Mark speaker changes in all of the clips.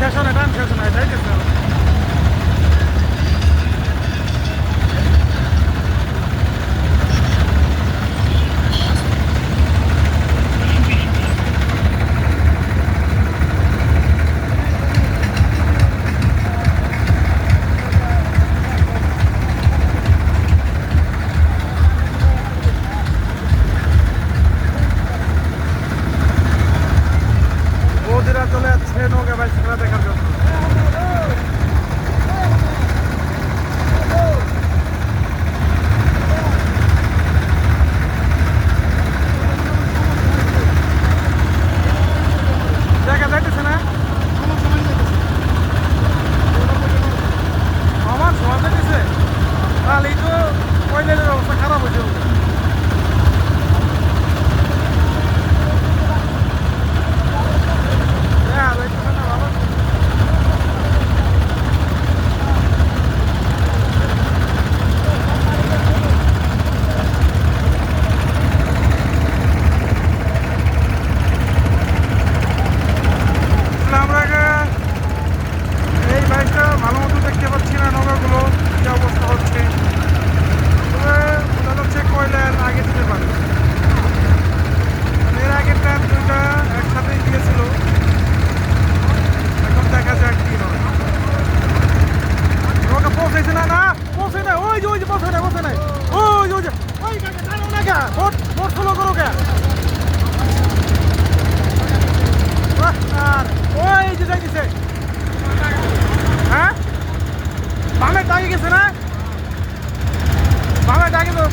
Speaker 1: শাসন এটা আমি শাসন এটা ਨੂੰ ਹੋ ਗਿਆ ਬਸ ਸਕਰਾ ਤੇ ਕਰ ਦਿਓ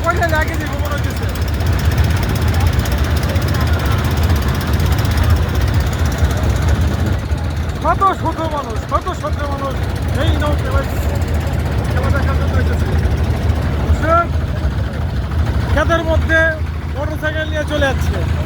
Speaker 1: পয়সা আগে যে মনে হচ্ছে কত শত মানুষ, কত শত মানুষ। এই নৌকে ক্ষেতের মধ্যে মোটর সাইকেল নিয়ে চলে যাচ্ছে।